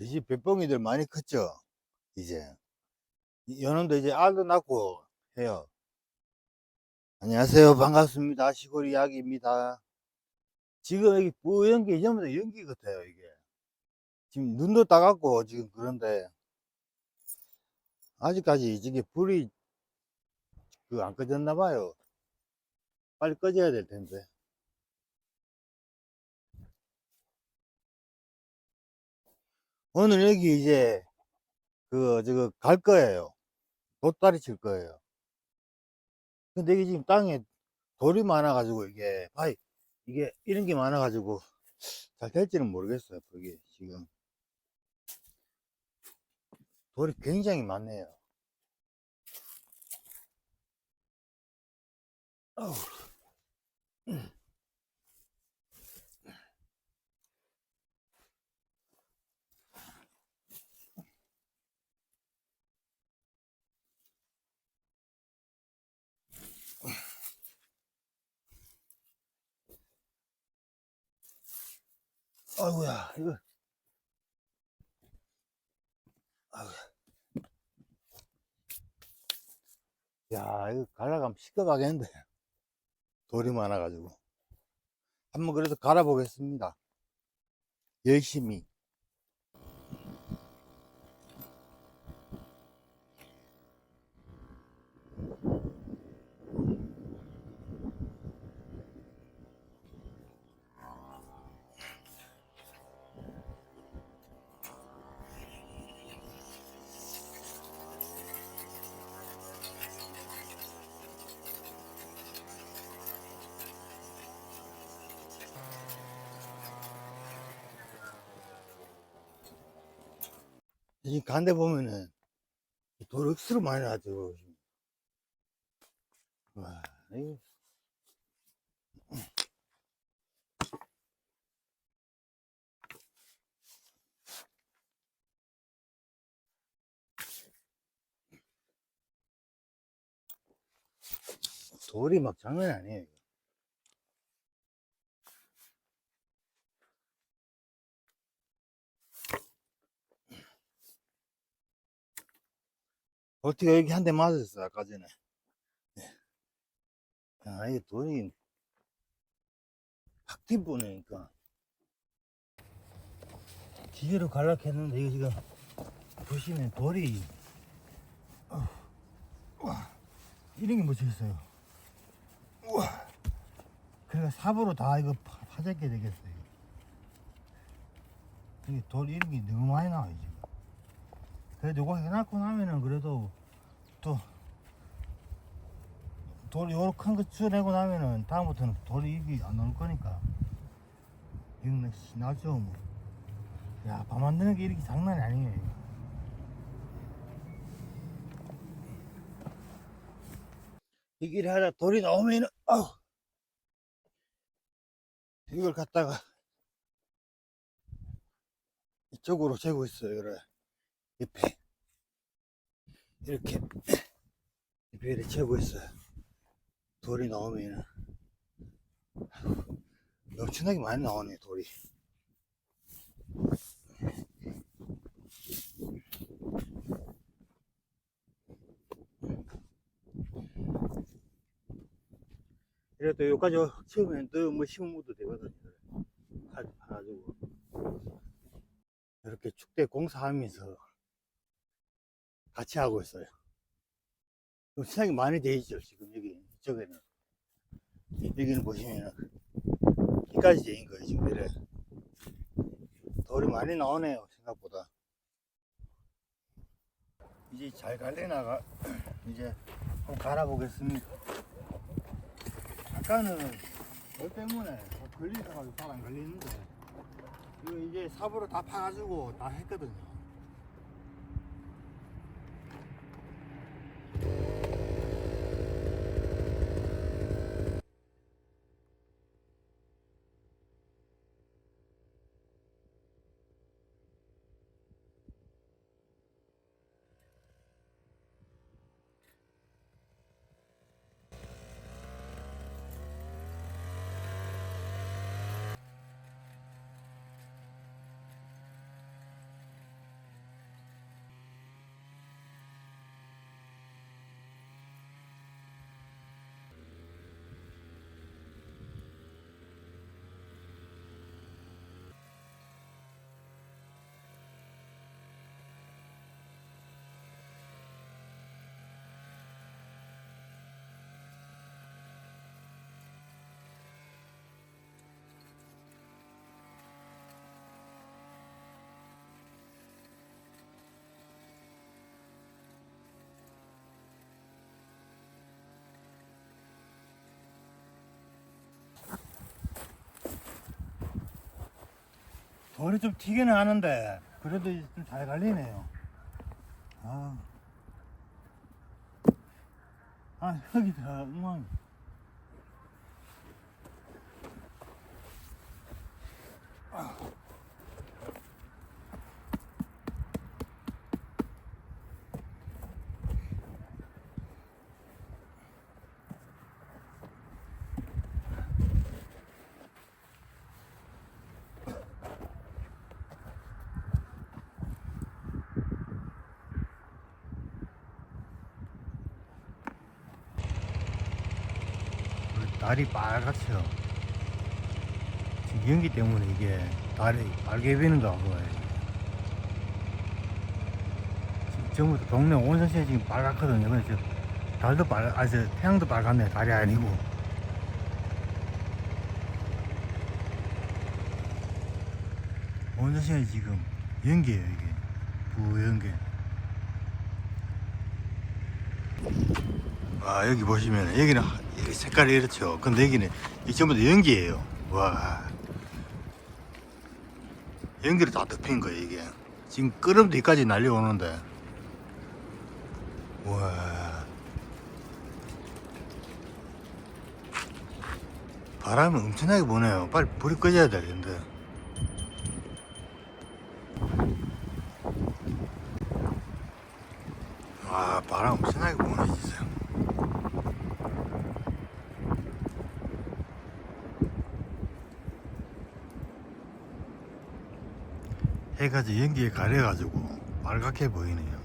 이제 뱃봉이들 많이 컸죠? 이제. 이- 연원도 이제 알도 낳고 해요. 안녕하세요. 반갑습니다. 시골 이야기입니다. 지금 여기 뿌연 게 전부 다 연기 같아요, 이게. 지금 눈도 따갑고 지금 그런데 아직까지 이게 불이 그 안 꺼졌나 봐요. 빨리 꺼져야 될 텐데. 오늘 여기 이제 그 저거 갈 거예요. 돛다리 칠 거예요. 근데 이게 지금 땅에 돌이 많아 가지고 이게 바이 이게 이런 게 많아 가지고 잘 될지는 모르겠어요. 그게 지금 돌이 굉장히 많네요. 어우. 아이고야, 이거. 아이고야. 야, 이거 갈아가면 시끄하겠는데. 돌이 많아가지고. 한번 그래도 갈아보겠습니다. 열심히. 지금 간데 보면은 돌 억수로 많이 나죠. 와. 돌이 막 장난이 아니에요. 어떻게 여기 한 대 맞았어, 아까 전에. 예. 야, 이게 돌이 확 뒷부네니까. 기계로 갈락했는데, 이거 지금, 보시면 돌이, 어, 와, 이런 게 묻혀있어요. 우와. 그러니까 삽으로 다 이거 파- 파잡게 되겠어요. 이게 돌 이런 게 너무 많이 나와요, 지금. 그래도 이거 해놓고 나면은 그래도 또 돌 요렇게 큰거 쳐내고 나면은 다음부터는 돌이 이게 안 나올 거니까 이건 나죠 뭐. 야, 밥 만드는 게 이렇게 장난이 아니에요. 이거. 이 길에 하다 돌이 나오면은 아우 이걸 갖다가 이쪽으로 재고 있어요. 그래. 옆에 이렇게 옆에 채고 있어요. 돌이 아이고, 엄청나게 많이 나오네 돌이. 이래도 여기까지 치우면 또뭐 심어도 되거든요. 칼 파가지고 이렇게 축대 공사하면서 같이 하고 있어요. 좀 시장이 많이 돼 있죠, 지금 여기, 이쪽에는. 여기는 보시면은, 이까지 돼인 거예요, 지금 이래. 돌이 많이 나오네요, 생각보다. 이제 잘 갈래나가, 이제 한번 갈아보겠습니다. 아까는 뭘 때문에 걸리다가 잘 안 걸리는데, 이거 이제 삽으로 다 파가지고 다 했거든요. 돌이 좀 튀기는 하는데 그래도 좀 잘 갈리네요. 아, 아 흙이 다 엉망. 날이 빨갛죠. 지금 연기 때문에 이게 달이 빨개 보이는가 봐요. 지금 전부 다 동네 온 전체 지금 빨갛거든요. 근데 저 달도 빨, 아, 저 태양도 빨갛네. 달이 아니고. 온 전체 지금 연기예요, 이게. 부연기. 아 여기 보시면 여기는 색깔이 이렇죠. 근데 여기는 이 전부 다 연기예요. 와. 연기를 다 덮인 거예요 이게. 지금 끄름 뒤까지 날려오는데. 와. 바람이 엄청나게 부네요. 빨리 불이 꺼져야 되는데. 와 바람 엄청나게 부네 진짜 해가 지 연기에 가려가지고 빨갛게 보이네요.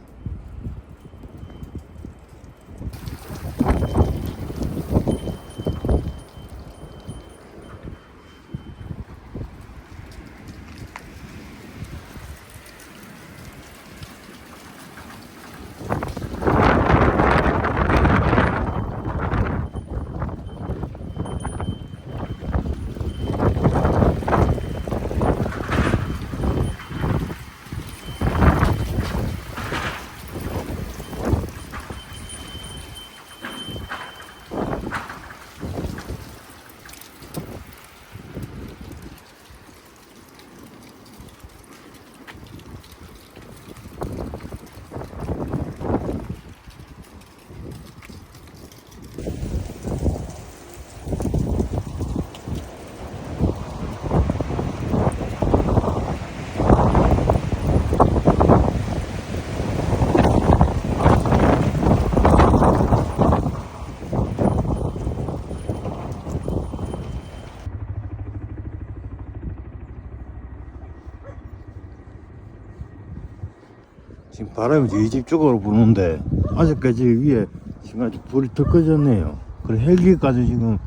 지금 바람이 저희 집 쪽으로 부는데 아직까지 위에 지금 아직 불이 더 꺼졌네요. 그래 헬기까지 지금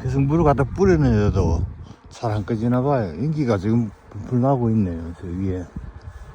계속 물을 갖다 뿌려내도 잘 안 꺼지나 봐요. 연기가 지금 불 나고 있네요. 저 위에.